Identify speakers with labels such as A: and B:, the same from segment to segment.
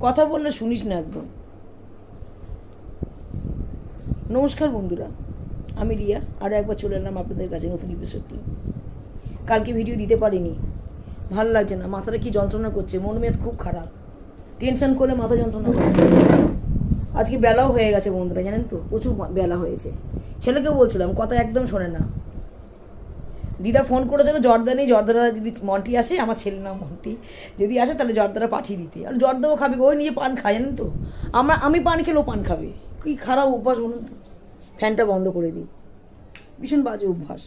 A: কথা বললে শুনিস না একদম। নমস্কার বন্ধুরা, আমি রিয়া আরও একবার চলে এলাম আপনাদের কাছে নতুন এপিসোড নিয়ে। কালকে ভিডিও দিতে পারিনি। ভালো লাগছে না, মাথাটা কি যন্ত্রণা করছে, মন মেদ খুব খারাপ। টেনশন করলে মাথা যন্ত্রণা করে। আজকে বেলাও হয়ে গেছে বন্ধুরা, জানেন তো? প্রচুর বেলা হয়েছে। ছেলেকেও বলছিলাম, কথা একদম শোনে না। দিদা ফোন করেছিল নেই, জর্দারা যদি মন্টি আসে, আমার ছেলে নাম মন্টি। যদি আসে, তাহলে জর্দারা পাঠিয়ে দিতে। আর জর্দাও খাবে, ওই নিয়ে পান খায় তো? আমরা, আমি পান খেলেও পান খাবে। কি খারাপ অভ্যাস, বলুন তো? ফ্যানটা বন্ধ করে দিই। ভীষণ বাজে অভ্যাস।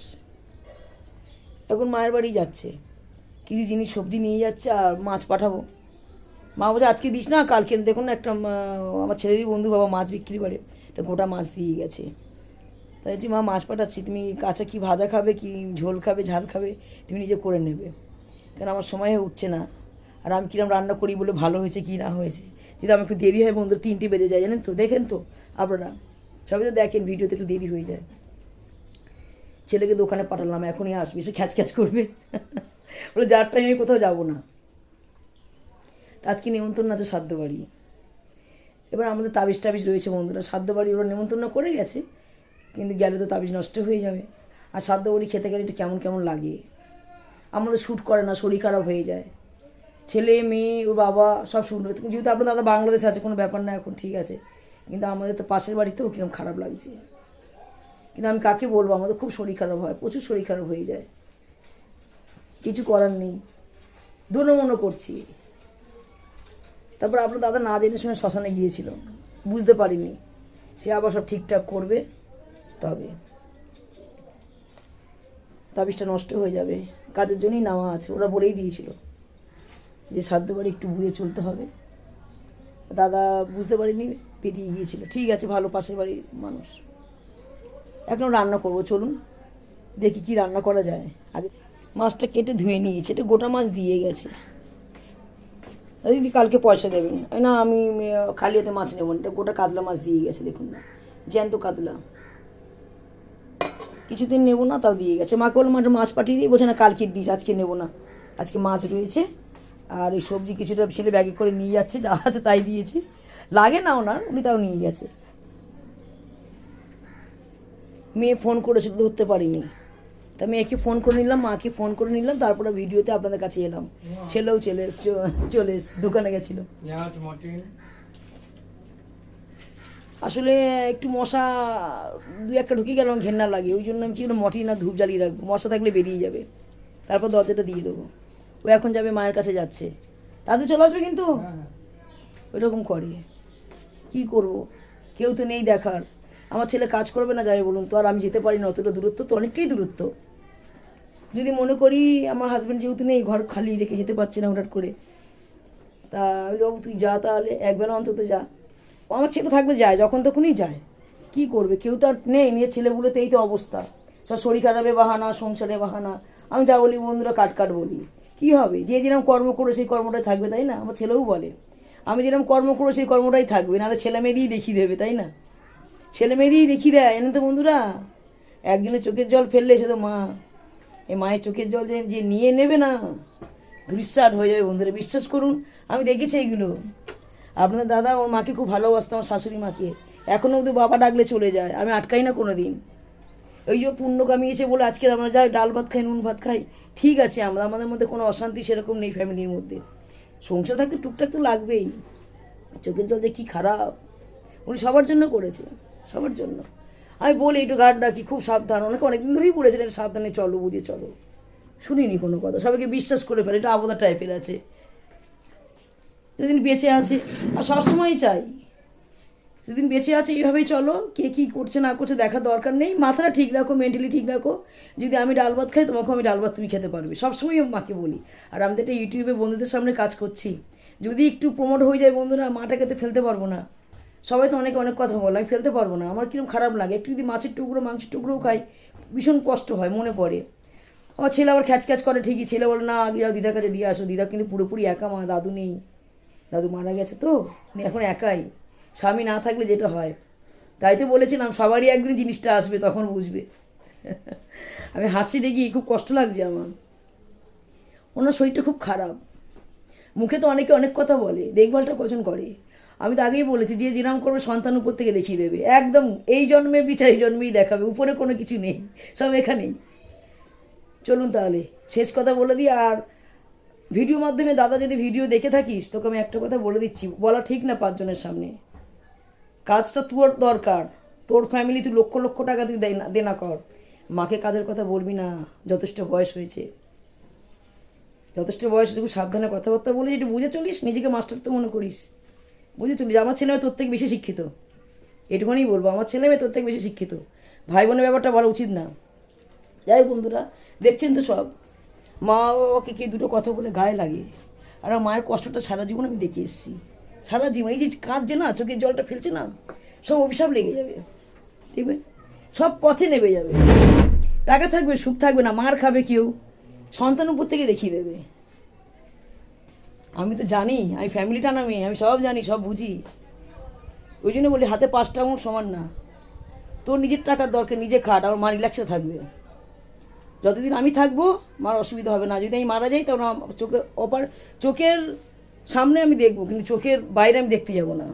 A: এখন মায়ের বাড়ি যাচ্ছে। কিছু জিনিস, সবজি নিয়ে যাচ্ছে আর মাছ পাঠাবো। মা বলছে, আজকে দিস না, কালকে। দেখুন একটা আমার ছেলেরই বন্ধু বাবা মাছ বিক্রি করে। একটা গোটা মাছ দিয়ে গেছে। তাই বলছি মা, মাছ পাঠাচ্ছি, তুমি কাঁচা কি ভাজা খাবে, কি ঝোল খাবে, ঝাল খাবে, তুমি নিজে করে নেবে। কারণ আমার সময় উঠছে না। আর আমি কিরম রান্না করি বলে ভালো হয়েছে, কি না হয়েছে? যদি আমার একটু দেরি হয় বন্ধু তিনটে বেজে যায়, জানেন তো? দেখেন তো, আপনারা। সবাই তো দেখেন, ভিডিওতে একটু দেরি হয়ে যায়। ছেলেকে দোকানে পাঠালাম, এখনই আসবে, সে খ্যাচ খ্যাচ করবে। বলে, যার টাইমে কোথাও যাব না। আজকে নেমন্তন্ন আছে সাধ্য বাড়ি এবার আমাদের তাবিজ টাবিজ রয়েছে, বন্ধুরা। সাধ্য বাড়ি ওরা নেমন্তন্ন করে গেছে। কিন্তু গেলে তো তাবিজ নষ্ট হয়ে যাবে। আর সাধ্য বাড়ি খেতে গেলে একটু কেমন কেমন লাগে। আমাদের শ্যুট করে না, শরীর খারাপ হয়ে যায়। ছেলে, মেয়ে, ওর বাবা সব শুনবে যেহেতু আপনার দাদা বাংলাদেশে আছে, কোনো ব্যাপার না, এখন ঠিক আছে। কিন্তু আমাদের তো পাশের বাড়িতেও কীরকম খারাপ লাগছে। কিন্তু আমি কাকে বলব? আমাদের খুব শরীর খারাপ হয়, প্রচুর শরীর খারাপ হয়ে যায়। কিছু করার নেই। দুনমনো করছি। তারপর আপনার দাদা না জেনে শুনে শ্মশানে গিয়েছিল। বুঝতে পারিনি। সে আবার সব ঠিকঠাক করবে। তবে তাবিজটা নষ্ট হয়ে যাবে। কাজের জন্যই নেওয়া আছে, ওরা বলেই দিয়েছিল যে সাধ্য বাড়ি একটু বুঝে চলতে হবে। দাদা বুঝতে পারিনি, পেরিয়ে গিয়েছিল। ঠিক আছে, ভালো পাশের বাড়ির মানুষ। এখন রান্না করব, চলুন। দেখি কি রান্না করা যায়। আগে মাছটা কেটে ধুয়ে নিয়েছে, এটা গোটা মাছ দিয়ে গেছে। দিদি কালকে পয়সা দেবেন। না আমি খালি হাতে মাছ নেব না, এটা গোটা কাতলা মাছ দিয়ে গেছে, দেখুন না। জ্যান্ত কাতলা। কিছুদিন নেব না তাও দিয়ে গেছে। মাকে বললাম একটা মাছ পাঠিয়ে দিই। বলছে না কালকে দিস আজকে নেব না। আজকে মাছ রয়েছে আর ওই সবজি কিছুটা ছেলে ব্যাগে করে নিয়ে যাচ্ছে যা আছে তাই দিয়েছি। লাগে না ওনার উনি তাও নিয়ে গেছে। মেয়ে ফোন করেছিল ধরতে পারিনি। তা মেয়েকে ফোন করে নিলাম মাকে ফোন করে নিলাম তারপরে ভিডিওতে আপনাদের কাছে এলাম। ছেলেও চলে এসছে চলে এসছে দোকানে গেছিল। আসলে একটু মশা দু একটা ঢুকে গেল আমার ঘেন্না লাগে। ওই জন্য আমি কি মটি না ধূপ জ্বালিয়ে রাখব। মশা থাকলে বেরিয়ে যাবে। তারপর দরজাটা দিয়ে দেবো। ও এখন যাবে মায়ের কাছে যাচ্ছে। তাদের চলে আসবে কিন্তু?
B: হ্যাঁ,
A: ওইরকম করে। কি করব? কেউ তো নেই দেখার। আমার ছেলে কাজ করবে না যাবে বলুন তো। আর আমি যেতে পারি না অতটা দূরত্ব তো অনেকটাই দূরত্ব। যদি মনে করি আমার হাজব্যান্ড যেহেতু নেই ঘর খালি রেখে যেতে পারছে না হঠাৎ করে। তা বাবু তুই যা তাহলে একবেলা অন্তত যা। আমার ছেলে থাকলে যায়, যখন তখনই যায়। কি করবে? কেউ তো আর নেই নিজের ছেলেগুলোতে এই তো অবস্থা। সব শরীর খারাপে বাহানা সংসারে বাহানা। আমি যা বলি বন্ধুরা, কাট কাট বলি। কি হবে? যে যেরকম কর্ম করে সেই কর্মটাই থাকবে, তাই না? আমার ছেলেও বলে। আমি যেরকম কর্ম করে সেই কর্মটাই থাকবে, নাহলে ছেলে মেয়েদেরই দেখিয়ে দেবে, তাই না? ছেলে মেয়ে দিয়েই দেখিয়ে দেয় এনে তো বন্ধুরা? একদিনের চোখের জল ফেললে সে তো মা। এই মায়ের চোখের জল যে নিয়ে নেবে না ধুরিস্বাদ হয়ে যাবে বন্ধুরা, বিশ্বাস করুন। আমি দেখেছি এগুলো। আপনার দাদা, ওর মাকে খুব ভালোবাসতো, আমার শাশুড়ি মাকে। এখনও অবধি বাবা ডাকলে চলে যায়, আমি আটকাই না কোনো দিন ওই যে পুণ্য কামিয়েছে বলে আজকে আমরা যাই, ডাল ভাত খাই, নুন ভাত খাই, ঠিক আছে, আমরা আমাদের মধ্যে কোনো অশান্তি সেরকম নেই ফ্যামিলির মধ্যে। সংসার থাকতে টুকটাক তো লাগবেই। চোখের জল যে কী খারাপ। উনি সবার জন্য করেছে, সবার জন্য। আমি বলি, একটু গার্ড ডাকি, খুব সাবধান। অনেকে অনেকদিন ধরেই একটু সাবধানে চলো, বুঝে চলো। শুনিনি কোনো কথা। সবাইকে বিশ্বাস করে ফেলে, এটা আবদা টাইপের আছে। যেদিন বেঁচে আছে, আর সবসময়ই চাই। যেদিন বেঁচে আছে এইভাবেই চলো, কে কী করছে, না করছে দেখার দরকার নেই। মাথাটা ঠিক রাখো মেন্টালি ঠিক রাখো। যদি আমি ডাল ভাত খাই তোমাকে আমি ডাল ভাত তুমি খেতে পারবে। সবসময় মাকে বলি। আর আমি তো একটা ইউটিউবে বন্ধুদের সামনে কাজ করছি। যদি একটু প্রমোট হয়ে যায় বন্ধুরা মাটাকে তো ফেলতে পারব না। সবাই তো অনেকে অনেক কথা বলে, আমি ফেলতে পারব না। আমার কীরকম খারাপ লাগে। একটু যদি মাছের টুকরো, মাংসের টুকরোও খাই, ভীষণ কষ্ট হয়, মনে পড়ে। আমার ছেলে আবার খ্যাচ খ্যাচ করে ঠিকই। ছেলে বলে, না যাও দিদার কাছে দিয়ে আসো। দিদা কিন্তু পুরোপুরি একা, মা, দাদু নেই। দাদু মারা গেছে তো উনি এখন একাই। স্বামী না থাকলে যেটা হয়? তাই তো বলেছিলাম, সবারই একদিন জিনিসটা আসবে, তখন বুঝবে। আমি হাসি দেখি, খুব কষ্ট লাগছে আমার। ওনার শরীরটা খুব খারাপ। মুখে তো অনেকে অনেক কথা বলে, দেখভালটা কজন করে? আমি তো আগেই বলেছি, যে যেরাম করবে সন্তান উপর থেকে দেখিয়ে দেবে। একদম এই জন্মের বিচার এই জন্মেই দেখাবে, উপরে কোনো কিছু নেই, সব এখানেই। চলুন তাহলে, শেষ কথা বলে দিই, আর ভিডিও মাধ্যমে দাদা যদি ভিডিও দেখে থাকিস, তোকে আমি একটা কথা বলে দিচ্ছি। বলা ঠিক না পাঁচজনের সামনে। কাজটা তোর দরকার। তোর ফ্যামিলি তুই লক্ষ লক্ষ টাকা তুই দেয় না দে না কর। মাকে কাজের কথা বলবি না, যথেষ্ট বয়স হয়েছে। যথেষ্ট বয়স তুই সাবধানে কথাবার্তা বলে যেটা বুঝে চলিস, নিজেকে মাস্টার তো মনে করিস। বুঝে চলিস, আমার ছেলে তোর থেকে বেশি শিক্ষিত। এটুকুনি বলব, আমার ছেলে মেয়ে তোর থেকে বেশি শিক্ষিত। ভাই বোনের ব্যাপারটা বলা উচিত না। যাই বন্ধুরা, দেখছেন তো সব। মা বাবাকে কে দুটো কথা বলে গায়ে লাগে আর আমার মায়ের কষ্টটা সারা জীবন আমি দেখে এসেছি। সারা জীবন এই যে কাঁদছে না, চোখের জলটা ফেলছে না, সব অভিশাপ লেগে যাবে। দেখবে সব পথে নেবে যাবে। টাকা থাকবে, সুখ থাকবে না, মার খাবে কেউ। সন্তান উপর থেকে দেখিয়ে দেবে। আমি তো জানি, আমি ফ্যামিলিটা না মেয়ে, আমি সব জানি, সব বুঝি। ওই জন্য বলি হাতে পাঁচটা আঙুল সমান না। তোর নিজের টাকার দরকার, নিজে খাট, আমার মা রিল্যাক্সে থাকবে। যতদিন আমি থাকব, মার অসুবিধা হবে না। যদি আমি মারা যাই, তখন চোখে অপার চোখের সামনে আমি দেখব, কিন্তু চোখের বাইরে আমি দেখতে যাব না।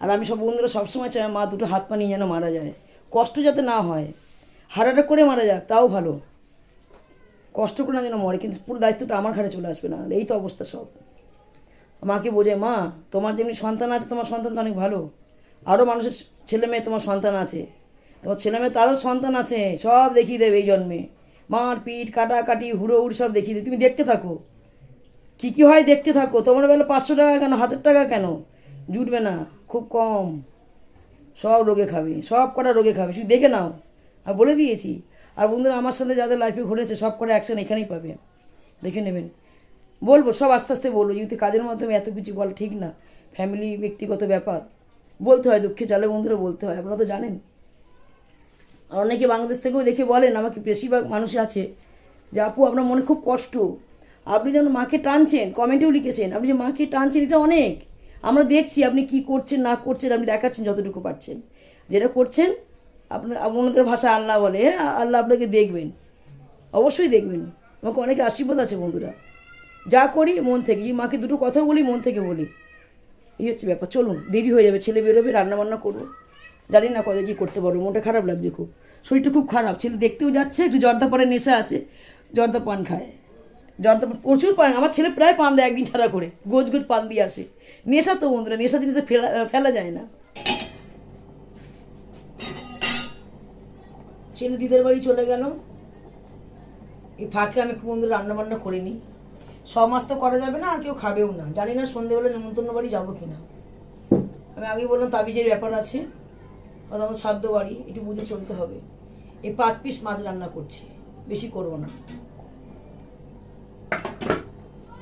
A: আর আমি সব বন্ধুরা সবসময় চাই মা দুটো হাত পা নিয়ে যেন মারা যায়। কষ্ট যাতে না হয় হারাটা করে মারা যাক, তাও ভালো। কষ্ট করে না যেন মরে, কিন্তু পুরো দায়িত্বটা আমার ঘাড়ে চলে আসবে না। এই তো অবস্থা সব। মাকে বোঝায় মা, তোমার যেমনি সন্তান আছে, তোমার সন্তান তো অনেক ভালো। আরও মানুষের ছেলে মেয়ে, তোমার সন্তান আছে। তোমার ছেলে মেয়ে তারও সন্তান আছে, সব দেখিয়ে দেবে এই জন্মে। মার পিট, কাটাকাটি হুড়ো হুড় সব দেখিয়ে দেবে। তুমি দেখতে থাকো। কী কী হয় দেখতে থাকো। তোমার বেলা পাঁচশো টাকা কেন, হাজার টাকা কেন? জুটবে না, খুব কম। সব রোগে খাবে, সব কটা রোগে খাবে। শুধু দেখে নাও। আর বলে দিয়েছি। আর বন্ধুরা, আমার সাথে যাদের লাইফে ঘটেছে, সব কটা অ্যাকশন এখানেই পাবে। দেখে নেবেন। বলব, সব আস্তে আস্তে বলব। যদি কাজের মাধ্যমে এত কিছু বলা ঠিক না ফ্যামিলি ব্যক্তিগত ব্যাপার। বলতে হয় দুঃখে জালে বন্ধুরা বলতে হয়। আপনারা তো জানেন। আর অনেকে বাংলাদেশ থেকেও দেখে বলেন, আমাকে বেশিরভাগ মানুষ আছে যে, আপু, আপনার মনে খুব কষ্ট। আপনি যেন মাকে টানছেন, কমেন্টেও লিখেছেন, আপনি যে মাকে টানছেন, এটা অনেক। আমরা দেখছি আপনি কি করছেন, না করছেন, আপনি দেখাচ্ছেন যতটুকু পারছেন। যেটা করছেন, আপনার আপনাদের ভাষা আল্লাহ বলে আল্লাহ আপনাকে দেখবেন। অবশ্যই দেখবেন। আমাকে অনেক আশীর্বাদ আছে, বন্ধুরা। যা করি, মন থেকে এই মাকে দুটো কথা বলি, মন থেকে বলি। এই হচ্ছে ব্যাপার। চলুন, দেরি হয়ে যাবে, ছেলে বেরোবে রান্না বান্না করব। জানি না কত কী করতে পারব, মনটা খারাপ লাগছে খুব। শরীরটা খুব খারাপ, ছেলে দেখতেও যাচ্ছে, একটু জর্দা পানের নেশা আছে, জর্দা পান খায়। জর্দা প্রচুর পান, আমার ছেলে প্রায় পান দেয় একদিন ছাড়া করে, গোজ গোজ পান দিয়ে আসে। নেশা তো বন্ধুরা, নেশা জিনিসটা ফেলা ফেলা যায় না। ছেলে দিদের বাড়ি চলে গেল। এই ফাঁকে আমি বন্ধুরা রান্না বান্না করে নিই। ছ মাস তো করা যাবে না, আর কেউ খাবেও না। জানি না সন্ধেবেলা নেমন্তন্ন বাড়ি যাব কি না আমি আগেই বললাম, তাবিজের ব্যাপার আছে। আর আমার সাধ্য বাড়ি একটু বুঝে চলতে হবে। এই পাঁচ পিস মাছ রান্না করছি, বেশি করব না।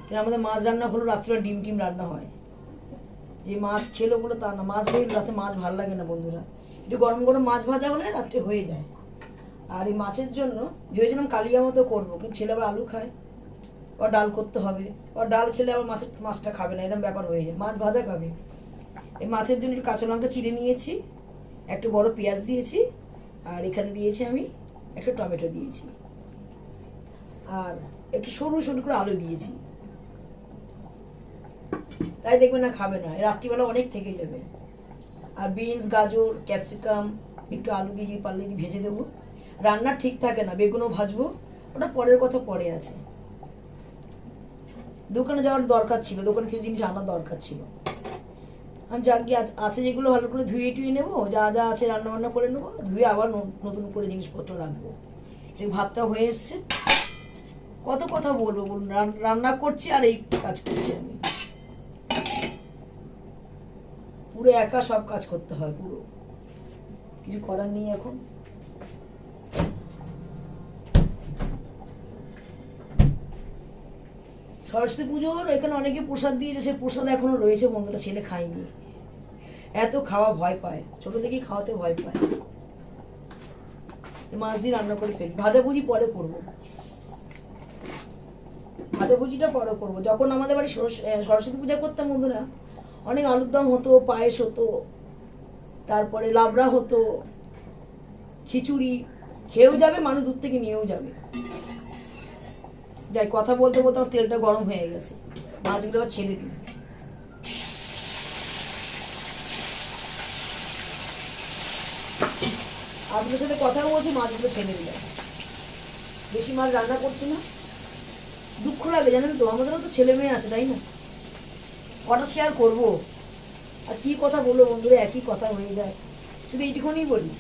A: কেন আমাদের মাছ রান্না হলো রাত্রে ডিম টিম রান্না হয়। যে মাছ খেলো বলে তা না, মাছ হয়ে রাতে মাছ ভালো লাগে না বন্ধুরা। একটু গরম গরম মাছ ভাজা হলে রাত্রে হয়ে যায়। আর এই মাছের জন্য ভেবেছিলাম কালিয়া মতো করব, কিন্তু ছেলে আবার আলু খায়। ও ডাল করতে হবে। ও ডাল খেলে আবার মাছের, মাছটা খাবে না, এরকম ব্যাপার হয়ে যায়। মাছ ভাজা খাবে। এই মাছের জন্য একটু কাঁচা লঙ্কা চিড়ে নিয়েছি। একটা বড় পেঁয়াজ দিয়েছি, আর এখানে দিয়েছি আমি একটা টমেটো দিয়েছি। আর একটু সরু সরু করে আলু দিয়েছি। তাই দেখবে না খাবে না, রাত্রিবেলা অনেক থেকে যাবে। আর বিনস, গাজর, ক্যাপসিকাম, একটু আলু দিয়ে পারলে ভেজে দেবো। রান্না ঠিক থাকে না, বেগুনও ভাজবো, ওটা পরের কথা পরে আছে। দোকানে যাওয়ার দরকার ছিল, দোকানে কিছু জিনিস আনার দরকার ছিল। আমি যা কি আছে যেগুলো ভালো করে ধুয়ে টুয়ে নেব, যা যা আছে রান্না বান্না করে নেব, ধুয়ে আবার নতুন করে জিনিসপত্র রাখব এই ভাতটা হয়ে এসছে, কত কথা বলব বলুন, রান- রান্না করছি আর এই কাজ করছি আমি। পুরো একা সব কাজ করতে হয় পুরো। কিছু করার নেই এখন। সরস্বতী পুজোর, এখানে অনেকে প্রসাদ দিয়েছে, সেই প্রসাদ এখনও রয়েছে, বন্ধুরা, ছেলে খায়নি। এত খাওয়া ভয় পায়, ছোট থেকেই খাওয়াতে ভয় পায়। মাছ দিয়ে রান্না করে ফেলি। ভাজাভুজি পরে করব। ভাজাভুজিটা পরে করব। যখন আমাদের বাড়ি সরস্বতী পূজা করতাম, বন্ধুরা, অনেক আলুর দম হতো, পায়েস হতো, তারপরে লাবড়া হতো, খিচুড়ি, খেয়েও যাবে, মানুষ দূর থেকে নিয়েও যাবে। যাই, কথা বলতে বলতে আমার তেলটা গরম হয়ে গেছে। মাছগুলো আবার ছেড়ে দিই। আপনার সাথে কথা বলছি, মাছগুলো ছেড়ে দিলাম। বেশি মাছ রান্না করছি না। দুঃখ লাগে জানেন তো? আমাদেরও তো ছেলে মেয়ে আছে, তাই না? কটা শেয়ার করব? আর কি কথা বলব বন্ধুরা? একই কথা হয়ে যায়। শুধু এইটুকুনি বলি।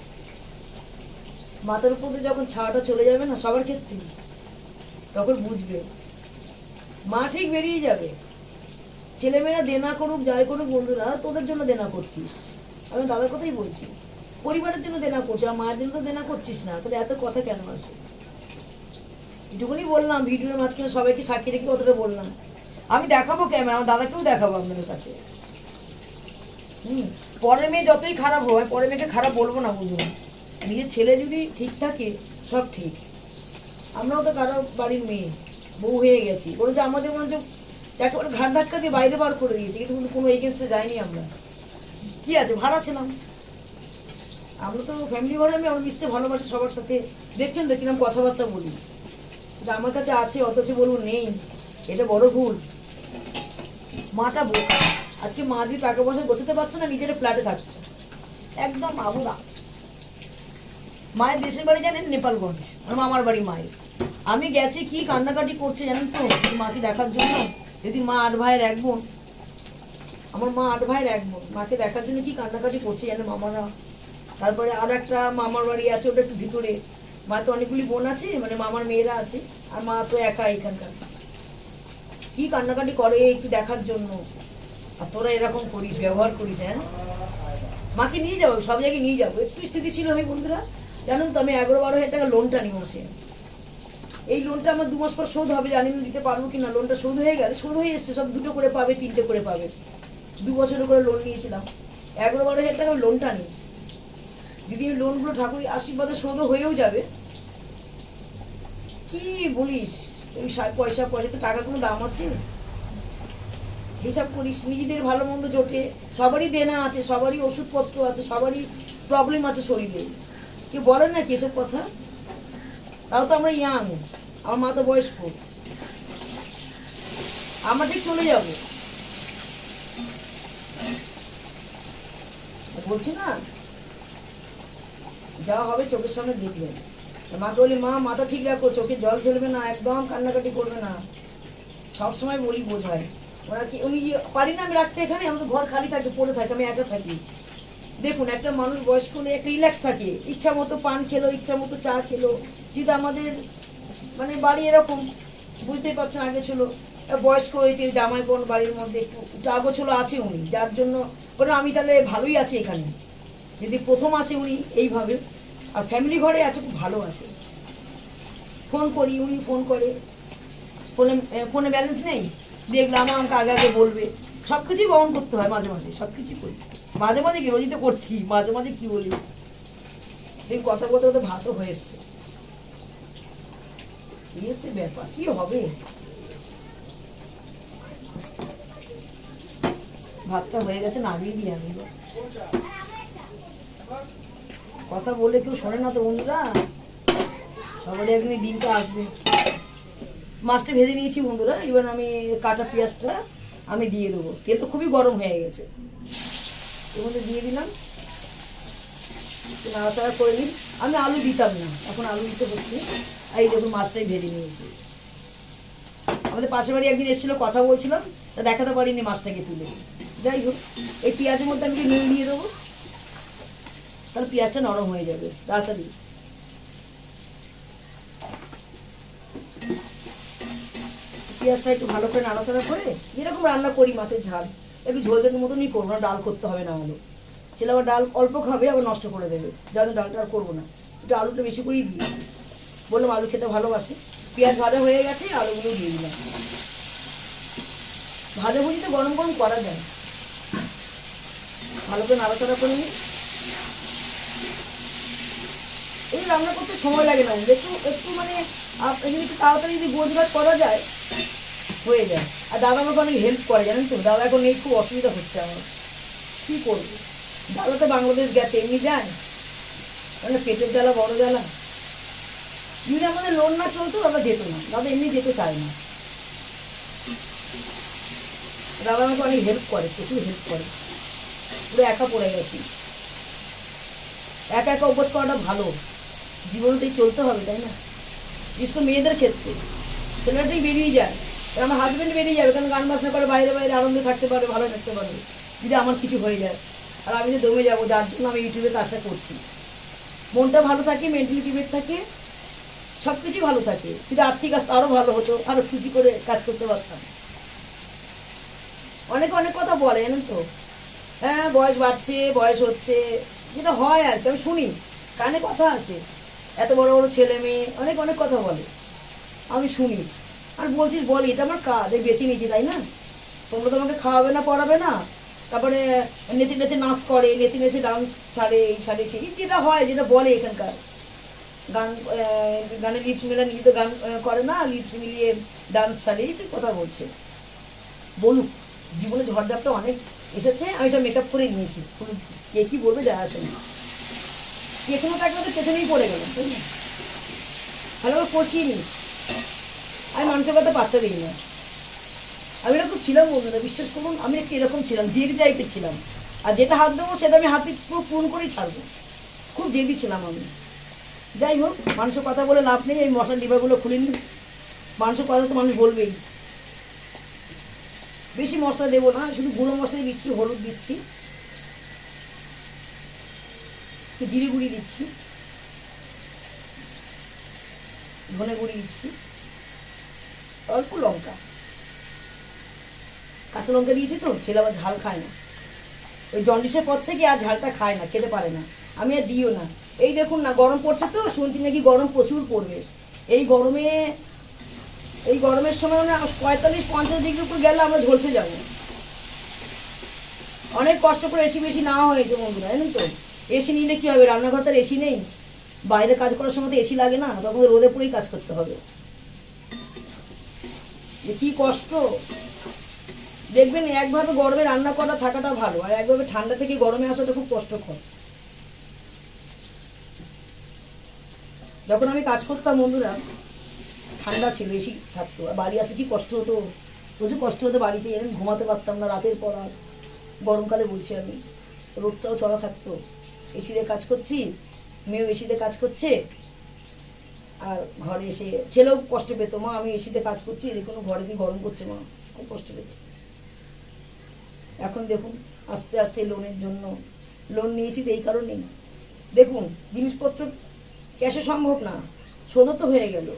A: মাথার উপর যখন ছাওয়াটা চলে যাবে না, সবার ক্ষেত্রেই। তখন বুঝবে। মা ঠিক বেরিয়ে যাবে। ছেলেমেয়েরা দেনা করুক, যাই করুক বন্ধুরা তোদের জন্য দেনা করছিস। আমি দাদার কথাই বলছি। পরিবারের জন্য দেনা করছিস, আর মায়ের জন্য তো দেনা করছিস না, তাহলে এত কথা কেন আসে এটুকুনি বললাম, ভিডিওর মাঝখানে সবাইকে সাক্ষী রেখে কতটা বললাম। আমি দেখাবো ক্যামেরা, আমার দাদাকেও দেখাবো আপনাদের কাছে। হুম পরের মেয়ে যতই খারাপ হয়, পরে মেয়েকে খারাপ বলব না বন্ধুরা নিজের ছেলে যদি ঠিক থাকে, সব ঠিক। আমরাও তো কারও বাড়ির মেয়ে, বউ হয়ে গেছি। বলছে, আমাদের মনে হচ্ছে একেবারে ঘাট ধাক্কা দিয়ে বাইরে বার করে দিয়েছি, কিন্তু কোনো এগেনস্টে যাইনি আমরা। কি আছে, ভাড়া ছিলাম আমরা তো ফ্যামিলি ঘরে আমি আমার মিশতে ভালোবাসি সবার সাথে। দেখছেন তো কিরম কথাবার্তা বলি। যে আমার কাছে আছে, অথচ বলব নেই, এটা বড় ভুল। মাটা বোকা। আজকে মা যদি টাকা পয়সা গোছাতে পারতো না, নিজের ফ্ল্যাটে থাকতো। একদম আবুরা। মায়ের দেশের বাড়ি জানেন, নেপালগঞ্জ। আমার মামার বাড়ি মায়ের। আমি গেছি কি কান্নাকাটি করছে জানেন তো? মাকে দেখার জন্য। যদি মা আট ভাইয়ের এক বোন। আমার মা আট ভাইয়ের এক বোন। মাকে দেখার জন্য কি কান্নাকাটি করছে জানেন মামারা? তারপরে আর একটা মামার বাড়ি আছে, ওটা একটু ভিতরে। মা তো অনেকগুলি বোন আছে মানে মামার মেয়েরা আছে, আর মা তো একা এখানকার। কি কান্নাকাটি করে একটু দেখার জন্য? আর তোরা এরকম করিস, ব্যবহার করিস হ্যাঁ? মাকে নিয়ে যাব সব জায়গায় নিয়ে যাব। একটু স্থিতিশীল হয় বন্ধুরা। জানেন তো আমি এগারো বারো হাজার টাকা লোনটা নিয়ে বসে এই লোনটা আমার দু মাস পর শোধ হবে, জানি না দিতে পারব কিনা। লোনটা শোধ হয়ে গেলে, শোধ হয়ে এসছে, সব দুটো করে পাবে, তিনটে করে পাবে। দু বছরের করে লোন নিয়েছিলাম। এগারো বারো হাজার টাকা লোনটা নেই। দিদি লোনগুলো ঠাকুর আশীর্বাদে শোধ হয়েও যাবে, কি বলিস? ওই পয়সা পয়সা তো টাকার কোনো দাম আছে? হিসাব করিস, নিজেদের ভালো মন্দ জোটে। সবারই দেনা আছে, সবারই ওষুধপত্র আছে, সবারই প্রবলেম আছে শরীরে। কেউ বলেন না কি এসব কথা? তাও তো আমরা ইয়াং আমার মা তো বয়স্ক। আমরা ঠিক চলে যাব। বলছি না, যা হবে চোখের সামনে দেখবেন। মাকে বলি মা, মাথা ঠিক রাখো, চোখে জল ফেলবে না, একদম কান্নাকাটি করবে না। সবসময় বলি বোঝায়। ওরা কি উনি যে- পারি না আমি রাখতে এখানে আমাদের ঘর খালি থাকে, পড়ে থাকে, আমি একা থাকি। দেখুন, একটা মানুষ বয়স্ক হলে একটা রিল্যাক্স থাকে। ইচ্ছা মতো পান খেলো, ইচ্ছা মতো চা খেলো। যদি আমাদের মানে বাড়ি এরকম, বুঝতেই পারছেন আগে ছিল বয়স্ক হয়েছে জামাই বোন বাড়ির মধ্যে, একটু একটু আগোছলো আছে উনি, যার জন্য, বলে আমি তাহলে ভালোই আছি এখানে। যদি প্রথম আছে উনি, এইভাবে। আর ফ্যামিলি ঘরে আছে, খুব ভালো আছে। ফোন করি, উনি ফোন করে। ফোনে ফোনে ব্যালেন্স নেই? দেখলাম আমাকে আগে আগে বলবে। সব কিছুই বহন করতে হয়, মাঝে মাঝে সব কিছুই করি। মাঝে মাঝে কি রোজই তো করছি, মাঝে মাঝে কি বলি? দেখ, কথা বলতে বলতে ভাতও হয়ে এসছে। হচ্ছে ব্যাপার কি হবে ভাতটা হয়ে গেছে নামিয়ে দিই আমি কথা বলে কেউ শোনে না তো, বন্ধুরা। সবারই একদিন দিনটা আসবে। মাছটা ভেজে নিয়েছি, বন্ধুরা। এবার আমি কাটা পেঁয়াজটা আমি দিয়ে দেবো। তেলটা খুবই গরম হয়ে গেছে। এর দিয়ে দিলাম। নাড়াচাড়া করে নিই আমি আলু দিতাম না। এখন আলু দিতে হচ্ছে এই দেখুন মাছটাই ভেজে নিয়েছি। আমাদের পাশের বাড়ি একদিন এসেছিল, কথা বলছিলাম, তা দেখাতে পারিনি মাছটাকে তুলে। যাই হোক, এই পেঁয়াজের মধ্যে আমি নুন দিয়ে দেবো। তাহলে পেঁয়াজটা নরম হয়ে যাবে, তাড়াতাড়ি। পেঁয়াজটা একটু ভালো করে নাড়াচাড়া করে, যেরকম রান্না করি মাছের ঝাল, একটু ঝোল ঝোলের মতনই করব, না ডাল করতে হবে না আমাদের ছেলে আবার ডাল অল্প খাবে, আবার নষ্ট করে দেবে যার ডালটা আর করব না। একটু আলুটা বেশি করেই দিই। বললাম, আলু খেতে ভালোবাসে। পেঁয়াজ ভাজা হয়ে গেছে, আলুগুলো দিয়ে দিলাম। ভাজা ভুজি তো গরম গরম করা যায়। ভালো করে নাড়াচাড়া করে নিই। এই রান্না করতে সময় লাগে না। একটু একটু মানে যদি একটু তাড়াতাড়ি যদি গাছ করা যায়, হয়ে যায়। আর দাদা আমাকে অনেক হেল্প করে, জানেন তো? দাদা এখন এই খুব অসুবিধা হচ্ছে আমার। কী করব? দাদা তো বাংলাদেশ গেছে, এমনি যান? মানে পেটের জ্বালা, বড় জ্বালা। যদি আমাদের লোন না চলতো দাদা যেত না। দাদা এমনি যেতে চায় না। দাদা আমাকে অনেক হেল্প করে, প্রচুর হেল্প করে। পুরো একা পড়ে গেছি। একা একা অভ্যাস করাটা ভালো। জীবনটাই চলতে হবে, তাই না? বিশেষ করে মেয়েদের ক্ষেত্রে। ছেলেটাই বেরিয়ে যায় আমার হাজব্যান্ড বেরিয়ে যাবে, কারণ গান বাজনা করে বাইরে বাইরে আনন্দে থাকতে পারবে, ভালো থাকতে পারবে। যদি আমার কিছু হয়ে যায়, আর আমি যে দমে যাব, যার জন্য আমি ইউটিউবে কাজটা করছি। মনটা ভালো থাকে মেন্টালিটি বেড থাকে সব কিছুই ভালো থাকে। যদি আর্থিক আসতে আরও ভালো হতো আরও খুশি করে কাজ করতে পারতাম। অনেকে অনেক কথা বলে, জানেন তো? হ্যাঁ বয়স বাড়ছে, বয়স হচ্ছে, যেটা হয় আর কি, আমি শুনি, কানে কথা আসে। এত বড় বড় ছেলে মেয়ে, অনেক অনেক কথা বলে। আমি শুনি। আর বলছিস, বলি, এটা আমার কাজ এই বেছে নিয়েছি, তাই না? তোমরা তো আমাকে খাওয়াবে না, পড়াবে না। তারপরে নেচে নেচে নাচ করে, নেচে নেচে ডান্স ছাড়ে, এই ছাড়ে, সেই, যেটা হয়, যেটা বলে এখানকার। গান গানে লিপস মেলা নিজে তো গান করে না লিপস মিলিয়ে ডান্স ছাড়ে এই যে কথা বলছে। বলুক, জীবনে ঝড়ঝাপটা অনেক এসেছে, আমি সব মেকআপ করে নিয়েছি। কোনো কে কী বলবে যায় আসে না। পেছনে থাকলে তো পেছনেই পড়ে না? ভালো করে পচিয়ে নি। আমি মানুষের কথা পাত্তা দিই না। আমি এরকম ছিলাম বন্ধুরা, বিশ্বাস করুন, আমি একটু এরকম ছিলাম, জেদি টাইপের ছিলাম। আর যেটা হাত দেবো সেটা আমি হাতে পুরো পূরণ করেই ছাড়বো। খুব জেদি ছিলাম আমি। যাই হোক, মানুষের কথা বলে লাভ নেই, এই মশার ডিবাগুলো খুলে নিই মানুষের কথা তো মানুষ বলবেই। বেশি মশলা দেবো না, শুধু গুঁড়ো মশলাই দিচ্ছি, হলুদ দিচ্ছি। জিরে গুঁড়ি দিচ্ছি। ধনে গুঁড়ি দিচ্ছি। অল্প লঙ্কা। কাঁচা লঙ্কা দিয়েছি তো, ছেলে আবার ঝাল খায় না। ওই জন্ডিসের পর থেকে আর ঝালটা খায় না, খেতে পারে না। আমি আর দিও না। এই দেখুন না, গরম পড়ছে তো, শুনছি নাকি গরম প্রচুর পড়বে। এই গরমে, এই গরমের সময় মানে পঁয়তাল্লিশ, পঞ্চাশ ডিগ্রি উপর গেলে আমরা ঝলসে যাব। অনেক কষ্ট করে এসি বেশি নেওয়া হয়েছে বন্ধুরা, জানেন তো? এসি নিলে কি হবে? রান্নাঘর তার এসি নেই? বাইরে কাজ করার সময় তো এসি লাগে না, তখন রোদে পড়েই কাজ করতে হবে। কি কষ্ট? দেখবেন একভাবে গরমে রান্না করা থাকাটা ভালো, আর একভাবে ঠান্ডা থেকে গরমে আসাটা খুব কষ্টকর। যখন আমি কাজ করতাম, বন্ধুরা, ঠান্ডা ছিল, এসি থাকতো, আর বাড়ি আসলে কি কষ্ট হতো? প্রচুর কষ্ট হতো বাড়িতে এরকম ঘুমাতে পারতাম না, রাতের পর আর গরমকালে বলছি আমি। রোদটাও চড়া থাকতো। এসিতে কাজ করছি, মেয়েও এসিতে কাজ করছে, আর ঘরে এসে, ছেলেও কষ্ট পেত, মা, আমি এসিতে কাজ করছি কোনো ঘরে কি গরম করছে, মা, খুব কষ্ট পেত। এখন দেখুন, আস্তে আস্তে লোনের জন্য লোন নিয়েছি তো এই কারণেই। দেখুন, জিনিসপত্র ক্যাশে সম্ভব না। শোধও তো হয়ে গেল।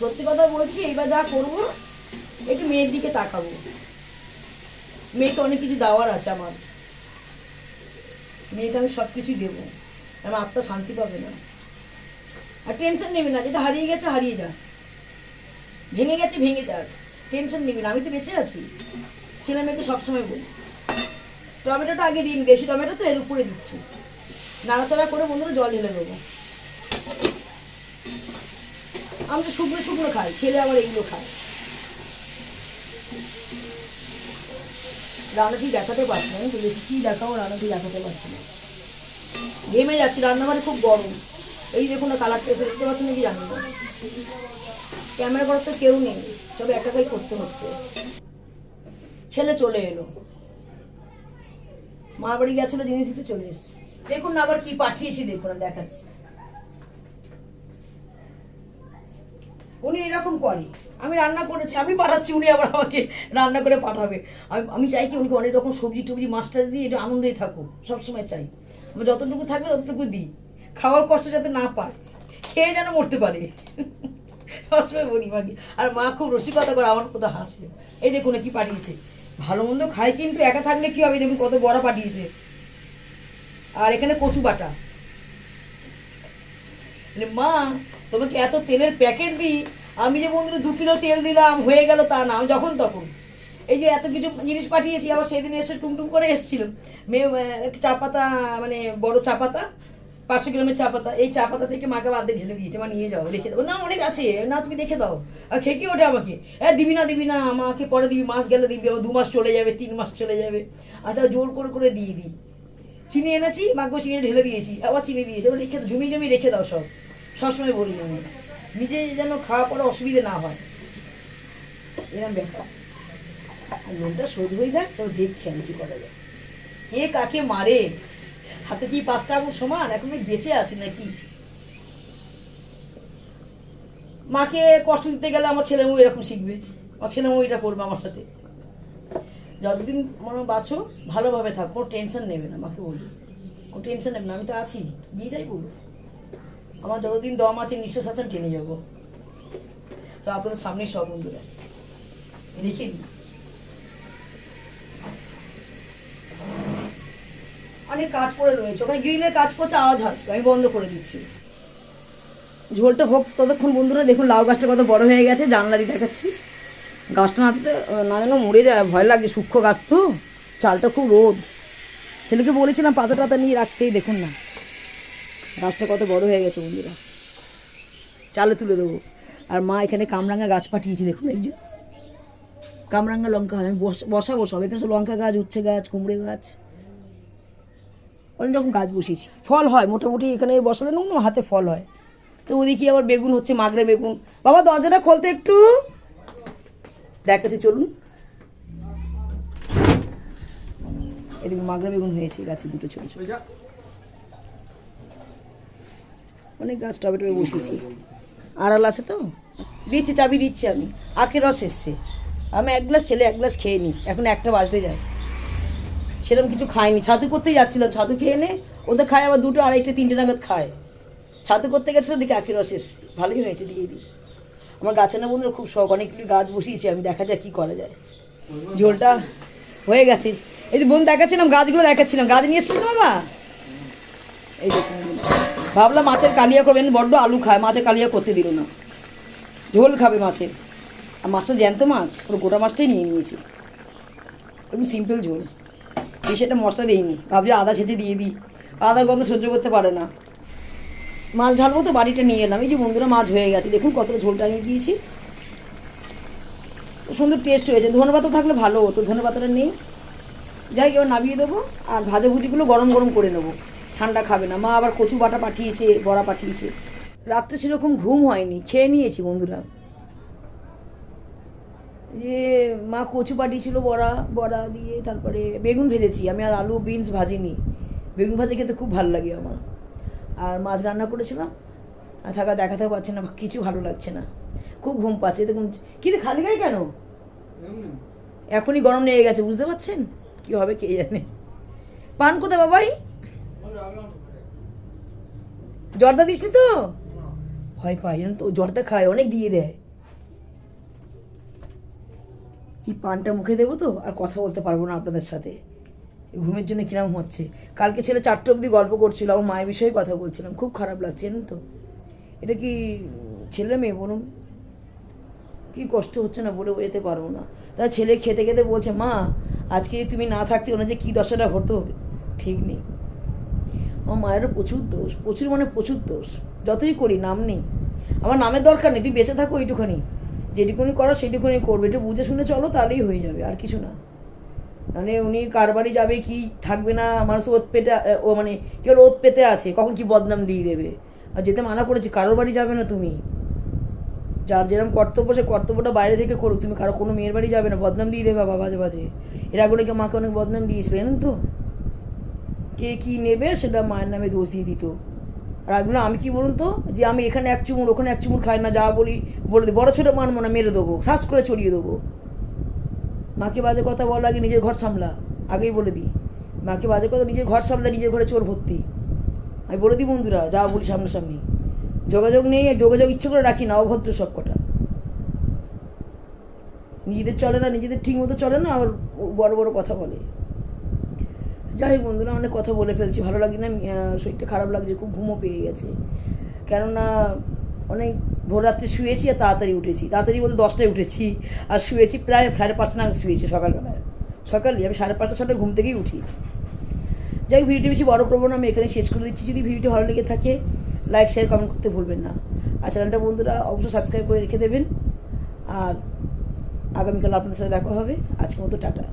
A: সত্যি কথা বলছি এবার যা করব, একটু মেয়ের দিকে তাকাবো। মেয়েকে অনেক কিছু দেওয়ার আছে আমার। মেয়েকে আমি সব কিছুই দেবো। আমার আত্মা শান্তি পাবে না। আর টেনশন নেবে না, যেটা হারিয়ে গেছে হারিয়ে যা। ভেঙে গেছে ভেঙে যাক। টেনশন নেবে না, আমি তো বেঁচে আছি। ছেলে মেয়েকে সবসময় বলি। টমেটোটা আগে দিন, দেশি টমেটো তো এর উপরে দিচ্ছি। নাড়াচাড়া করে বন্ধুরা জল ঢেলে দেবো আমি তো শুকনো শুকনো খাই, ছেলে আবার এগুলো খায়। রান্নাটি দেখাতে পারছি না দেখি কী দেখাও রান্নাটি দেখাতে পারছি না। ঘেমে যাচ্ছি, রান্নাঘরে খুব গরম। এই দেখুন না কালারটা এসে দেখতে পাচ্ছি নাকি জানি না। ক্যামেরা করার তো কেউ নেই সব একাকাই করতে হচ্ছে। ছেলে চলে এলো। মা বাড়ি গেছিল, জিনিস দিতে চলে এসছে। দেখুন আবার কি পাঠিয়েছি, দেখুন দেখাচ্ছি। উনি এরকম করে। আমি রান্না করেছি, আমি পাঠাচ্ছি, উনি আবার আমাকে রান্না করে পাঠাবে। আমি আমি চাই কি উনিকে অনেক রকম সবজি টবজি মাছ টাছ দিয়ে একটু আনন্দেই থাকুক, সবসময় চাই। আমি যতটুকু থাকবে ততটুকু দিই। খাওয়ার কষ্ট যাতে না পায়, খেয়ে যেন মরতে পারে। সবসময় বলি মাকে, আর মা খুব রসিকতা করে, আমার কোথাও হাসে। এই দেখুন কি পাঠিয়েছে। ভালো মন্দ খায় কিন্তু একা থাকলে কি হবে? দেখুন কত বড় পাঠিয়েছে। আর এখানে কচু বাটা। মা, তোমাকে এত তেলের প্যাকেট দিই, আমি যে বন্ধুরা দু কিলো তেল দিলাম, হয়ে গেল তা না যখন তখন। এই যে এত কিছু জিনিস পাঠিয়েছি, আবার সেদিন এসে টুমটুম করে এসেছিল। মেয়ে চা পাতা মানে বড় চা পাতা, পাঁচশো গ্রামের চা পাতা, এই চা পাতা থেকে মাকে বাদ ঢেলে দিয়েছে। মা, নিয়ে যাও, রেখে দাও না, অনেক আছে। না, তুমি রেখে দাও। আর খেকি ওঠে আমাকে? হ্যাঁ দিবি না দিবি না, আমাকে পরে দিবি, মাস গেলে দিবি, আবার দু মাস চলে যাবে, তিন মাস চলে যাবে। আচ্ছা জোর করে করে দিয়ে দিই। চিনি এনেছি মাকেও চিনি ঢেলে দিয়েছি, আবার চিনি দিয়েছি, এবার রেখে জমি জমি রেখে দাও সব, সবসময় বলি আমি। নিজে যেন খাওয়া পরে অসুবিধে না হয়। এরকম ব্যাপার। লোনটা শোধ হয়ে যাক তবে দেখছি আমি কি করা যায়। এ কাকে মারে? হাতে কি পাঁচটা আঙুল সমান? এখন বেঁচে আছি নাকি? মাকে কষ্ট দিতে গেলে আমার ছেলে মেয়ে এরকম শিখবে। আমার ছেলেমেয়ে এটা করবে আমার সাথে। যতদিন মনে বাঁচো, ভালোভাবে থাকো, কোনো টেনশন নেবে না, মাকে বলি। কোনো টেনশন নেবে না, আমি তো আছি, দিয়ে যাই বলব। আমার যতদিন দম আছে, নিঃশ্বাস আছেন টেনে যাব। তো আপনাদের সামনেই সব বন্ধুরা। রেখে দিই অনেক কাজ পড়ে রয়েছে। ওখানে গ্রিলের কাজ করছে, আওয়াজ আসবে। আমি বন্ধ করে দিচ্ছি। ঝোলটা হোক, ততক্ষণ বন্ধুরা দেখুন, লাউ গাছটা কত বড় হয়ে গেছে, জানলা দিয়ে দেখাচ্ছি। গাছটা না তো না যেন মরে যায়, ভয় লাগে, সূক্ষ্ম গাছ তো। চালটা খুব রোদ। ছেলেকে বলেছিলাম পাতা টাতা নিয়ে রাখতেই, দেখুন না। গাছটা কত বড় হয়ে গেছে, বন্ধুরা। চালে তুলে দেবো। আর মা এখানে কামরাঙ্গা গাছ পাঠিয়েছি, দেখুন এই যে। কামরাঙ্গা লঙ্কা হয়, আমি বস- বসাবো সব। এখানে সব লঙ্কা গাছ, উচ্ছে গাছ, কুমড়ে গাছ। অনেক রকম গাছ বসিয়েছি। ফল হয়, মোটামুটি এখানে বসালে না হাতে ফল হয়। তো ওদিকে আবার বেগুন হচ্ছে, মাগরে বেগুন। বাবা, দরজাটা খোলতে একটু। দেখাচ্ছি চলুন। এদিকে মাগরে বেগুন হয়েছে গাছে দুটো ছোটো ছোটো। অনেক গাছ টবে টবে বসিয়েছি আড়াল আছে তো? দিচ্ছি চাবি দিচ্ছি আমি। আখের রস এসছে। আমি এক গ্লাস ছেলে এক গ্লাস খেয়ে নিই এখন একটা বাজতে যায়। সেরকম কিছু খাইনি। ছাতু করতেই যাচ্ছিলাম। ছাতু খেয়ে নে ওদের খায় আবার দুটো আড়াইটে তিনটে নাগাদ খায়। ছাতু করতে গেছিল দেখি আখের রস এসছে। ভালোই হয়েছে দিয়ে দিই। আমার গাছে না বন্ধুরা খুব শখ, অনেকগুলি গাছ বসিয়েছি, আমি দেখা যাক কী করা যায়। ঝোলটা হয়ে গেছে। এই যে বোন দেখাচ্ছিলাম গাছগুলো, দেখাচ্ছিলাম। গাছ নিয়ে এসেছিস বাবা? এই দেখুন ভাবলাম মাছের কালিয়া করবেন বড্ড আলু খায়, মাছের কালিয়া করতে দিল না। ঝোল খাবে মাছের আর মাছটা জ্যান্ত মাছ পুরো গোটা মাছটাই নিয়ে নিয়েছি। একদম সিম্পল ঝোল। বেশি একটা মশলা দিইনি। ভাবছি আদা ছেঁচে দিয়ে দিই। আদার গন্ধ সহ্য করতে পারে না। মাছ ঢালবো তো বাড়িটা নিয়ে এলাম। এই যে বন্ধুরা, মাছ হয়ে গেছে। দেখুন কতটা ঝোলটা নিয়ে দিয়েছি। সুন্দর টেস্ট হয়েছে। ধনে পাতা থাকলে ভালো হতো, ধনে পাতাটা নেই। যাই এবার নামিয়ে দেবো আর ভাজাভুজিগুলো গরম গরম করে নেব। ঠান্ডা খাবে না। মা আবার কচু বাটা পাঠিয়েছে, বড়া পাঠিয়েছে। রাত্রে সেরকম ঘুম হয়নি। খেয়ে নিয়েছি বন্ধুরা। যে মা কচু পাঠিয়েছিল বড়া বড়া দিয়ে তারপরে বেগুন ভেজেছি। আমি আর আলু, বিনস ভাজিনি। বেগুন ভাজা খেতে খুব ভালো লাগে আমার। আর মাছ রান্না করেছিলাম থাকা দেখাতেও পারছে না, কিছু ভালো লাগছে না। খুব ঘুম পাচ্ছে, দেখুন কিন্তু খালি গায়ে কেন? এখনই গরম লেগে গেছে, বুঝতে পারছেন? কি হবে কে জানে। পান কোথায় বাবাই? জর্দা দিসনি তো? ভয় পাই তো জর্দা খায়, অনেক দিয়ে দেয়। কি পানটা মুখে দেবো তো? আর কথা বলতে পারব না আপনাদের সাথে। ঘুমের জন্য কিরম হচ্ছে? কালকে ছেলে চারটে অবধি গল্প করছিল, আমার মায়ের বিষয়ে কথা বলছিলাম। খুব খারাপ লাগছে জানেন তো? এটা কি ছেলে মেয়ে বলুন? কি কষ্ট হচ্ছে না বলে বোঝাতে পারব না। তা ছেলে খেতে খেতে বলছে, মা, আজকে যদি তুমি না থাকতে ওনার যে কী দশাটা হতো? ঠিক নেই। আমার মায়েরও প্রচুর দোষ, প্রচুর মানে প্রচুর দোষ। যতই করি, নাম নেই। আমার নামের দরকার নেই তুই বেঁচে থাকো এইটুখানি। যেটুকুনি করো সেটুকুনি করবে। এটা বুঝে শুনে চলো, তাহলেই হয়ে যাবে, আর কিছু না। মানে উনি কার বাড়ি যাবে, কি থাকবে না মানুষ ওত পেতে ও মানে কেউ ওত পেতে আছে, কখন কি বদনাম দিয়ে দেবে? আর যেতে মানা করেছি, কারোর বাড়ি যাবে না তুমি। যার যেরকম কর্তব্য, সে কর্তব্যটা বাইরে থেকে করুক, তুমি কারও, কোনো মেয়ের বাড়ি যাবে না, বদনাম দিয়ে দেবে বাবা বাজে বাজে এর আগে নাকি মাকে অনেক বদনাম দিয়েছিল, জানেন তো? কে কি নেবে, সেটা মায়ের নামে দোষ দিয়ে দিত। আর এগুলো আমি কি বলুন তো, যে আমি এখানে এক চুমুর, ওখানে এক চুমুর খাই না, যা বলি, বলে দিই বড়ো ছোটো মানবো না, মেরে দেবো ঠাস করে ছড়িয়ে দেবো। মাকে বাজে কথা বলা, আগে নিজের ঘর সামলা। আগেই বলে দিই। মাকে বাজে কথা নিজের ঘর সামলা, নিজের ঘরে চোর ভর্তি। আমি বলে দিই, বন্ধুরা যা বলি সামনাসামনি। যোগাযোগ নেই যোগাযোগ ইচ্ছে করে রাখি না, অভদ্র সব কটা। নিজেদের চলে না, নিজেদের ঠিক মতো চলে না, আবার বড় বড় কথা বলে। যাই হোক বন্ধুরা, অনেক কথা বলে ফেলছি। ভালো লাগে না শরীরটা খারাপ লাগছে, খুব ঘুমও পেয়ে গেছে। কেননা, অনেক ভোর রাত্রে শুয়েছি আর তাড়াতাড়ি উঠেছি। তাড়াতাড়ি বলতে দশটায় উঠেছি আর শুয়েছি প্রায় সাড়ে পাঁচটা নাগাদ শুয়েছি সকালবেলায়। সকালে আমি সাড়ে পাঁচটা ছটায় ঘুম থেকেই উঠি। যাই ভিডিওটি বেশি বড় করব না, আমি এখানে শেষ করে দিচ্ছি। যদি ভিডিওটি ভালো লেগে থাকে, লাইক শেয়ার কমেন্ট করতে ভুলবেন না। আর চ্যানেলটা বন্ধুরা অবশ্যই সাবস্ক্রাইব করে রেখে দেবেন। আর আগামীকাল আপনাদের সাথে দেখা হবে। আজকের মতো টাটা।